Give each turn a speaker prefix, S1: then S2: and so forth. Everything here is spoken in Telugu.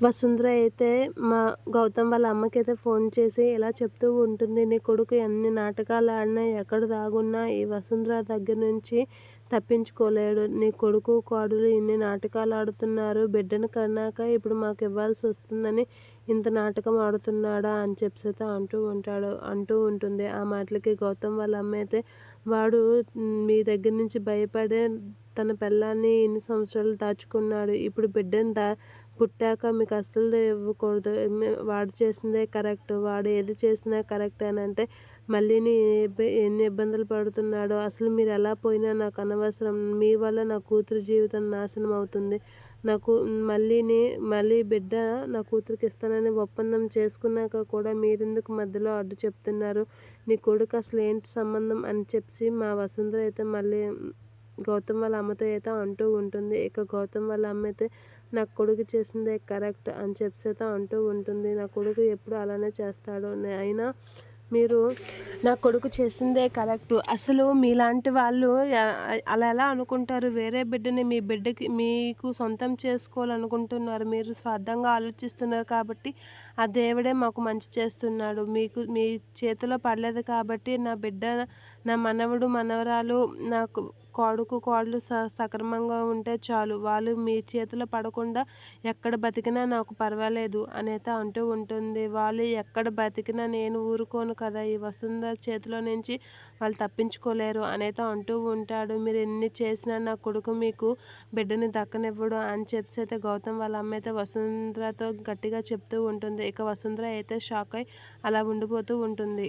S1: వసుంధర అయితే మా గౌతమ్ వాళ్ళ అమ్మకైతే ఫోన్ చేసి ఇలా చెప్తూ ఉంటుంది నీ కొడుకు ఎన్ని నాటకాలు ఆడినా ఎక్కడ దాగున్నా ఈ వసుంధర దగ్గర నుంచి తప్పించుకోలేడు. నీ కొడుకు కోడలు ఇన్ని నాటకాలు ఆడుతున్నారు బిడ్డను కన్నాక ఇప్పుడు మాకు ఇవ్వాల్సి వస్తుందని ఇంత నాటకం ఆడుతున్నాడా? అని చెప్పి అంటూ ఉంటాడు అంటూ ఉంటుంది. ఆ మాటలకి గౌతమ్ వాళ్ళ అమ్మ అయితే వాడు మీ దగ్గర నుంచి భయపడే తన పిల్లాన్ని ఎన్ని సంవత్సరాలు దాచుకున్నాడు? ఇప్పుడు బిడ్డను దా పుట్టాక మీకు అస్సలు ఇవ్వకూడదు. వాడు చేసిందే కరెక్ట్. వాడు ఏది చేసినా కరెక్ట్ అని అంటే మళ్ళీ ఎన్ని ఇబ్బందులు పడుతున్నాడో అసలు మీరు ఎలా పోయినా నాకు అనవసరం. మీ వల్ల నా కూతురు జీవితం నాశనం అవుతుంది. నాకు మళ్ళీని మళ్ళీ బిడ్డ నా కూతురికి ఇస్తానని ఒప్పందం చేసుకున్నాక కూడా మీరెందుకు మధ్యలో అడ్డు చెప్తున్నారు? నీ కొడుకు అసలు ఏంటి సంబంధం అని చెప్పి మా వసుంధర అయితే మళ్ళీ గౌతమ్ వాళ్ళ అమ్మతో అయితే అంటూ ఉంటుంది. ఇక గౌతమ్ వాళ్ళ అమ్మ అయితే నా కొడుకు చేసిందే కరెక్ట్ అని చెప్పేత అయితే అంటూ ఉంటుంది. నా కొడుకు ఎప్పుడు అలానే చేస్తాడు అయినా మీరు నా కొడుకు చేసిందే కరెక్ట్ అసలు మీలాంటి వాళ్ళు అలా ఎలా అనుకుంటారు? వేరే బిడ్డని మీ బిడ్డకి మీకు సొంతం చేసుకోవాలనుకుంటున్నారు. మీరు స్వార్థంగా ఆలోచిస్తున్నారు కాబట్టి ఆ దేవుడే మాకు మంచి చేస్తున్నాడు. మీకు మీ చేతిలో పడలేదు కాబట్టి నా బిడ్డ నా మనవడు మనవరాలు నాకు కోడుకు కోడలు స సక్రమంగా ఉంటే చాలు. వాళ్ళు మీ చేతిలో పడకుండా ఎక్కడ బతికినా నాకు పర్వాలేదు అనేత అంటూ ఉంటుంది. వాళ్ళు ఎక్కడ బతికినా నేను ఊరుకోను కదా ఈ వసుంధర చేతిలో నుంచి వాళ్ళు తప్పించుకోలేరు అనేత అంటూ ఉంటాడు. మీరు ఎన్ని చేసినా నా కొడుకు మీకు బిడ్డని దక్కనివ్వడు అని చెప్పి అయితే గౌతమ్ వాళ్ళ అమ్మ అయితే వసుంధరతో గట్టిగా చెప్తూ ఉంటుంది. ఇక వసుంధర అయితే షాక్ అయి అలా ఉండిపోతూ ఉంటుంది.